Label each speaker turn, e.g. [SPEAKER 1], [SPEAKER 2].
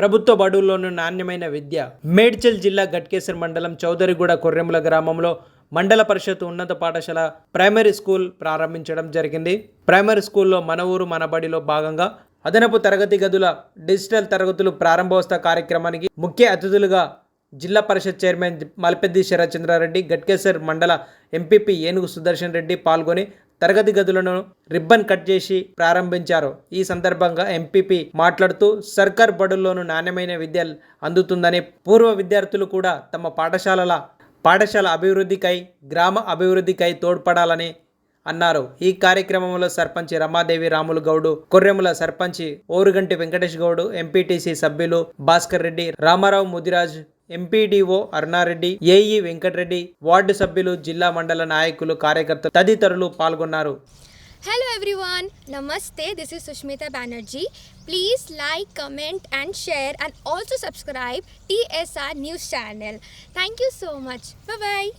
[SPEAKER 1] ప్రభుత్వ బడుల్లోనూ నాణ్యమైన విద్య. మేడ్చల్ జిల్లా గట్కేసర్ మండలం చౌదరిగూడ కొర్రెముల గ్రామంలో మండల పరిషత్ ఉన్నత పాఠశాల ప్రైమరీ స్కూల్ ప్రారంభించడం జరిగింది. ప్రైమరీ స్కూల్లో మన ఊరు మన బడిలో భాగంగా అదనపు తరగతి గదుల డిజిటల్ తరగతులు ప్రారంభోత్సవ కార్యక్రమానికి ముఖ్య అతిథులుగా జిల్లా పరిషత్ చైర్మన్ మల్పెద్ది శరత్చంద్రారెడ్డి గట్కేసర్ మండల ఎంపీపీ ఏనుగు సుదర్శన్ రెడ్డి పాల్గొని తరగతి గదులను రిబ్బన్ కట్ చేసి ప్రారంభించారు. ఈ సందర్భంగా ఎంపీపీ మాట్లాడుతూ సర్కార్ బడుల్లోనూ నాణ్యమైన విద్య అందుతుందని పూర్వ విద్యార్థులు కూడా తమ పాఠశాలల పాఠశాల అభివృద్ధికై గ్రామ అభివృద్ధికై తోడ్పడాలని అన్నారు. ఈ కార్యక్రమంలో సర్పంచ్ రమాదేవి రాములు గౌడు కొర్రెముల సర్పంచి ఓరుగంటి వెంకటేష్ గౌడు ఎంపీటీసీ సభ్యులు Bhaskar Reddy Ramarao Mudiraj MPDO Arunareddy AE Venkatareddy ward సభ్యులు జిల్లా మండల నాయకులు కార్యకర్తలు తదితరులు పాల్గొన్నారు
[SPEAKER 2] hello everyone namaste this is Sushmita Banerjee please like comment and share and also subscribe TSR news channel thank you so much bye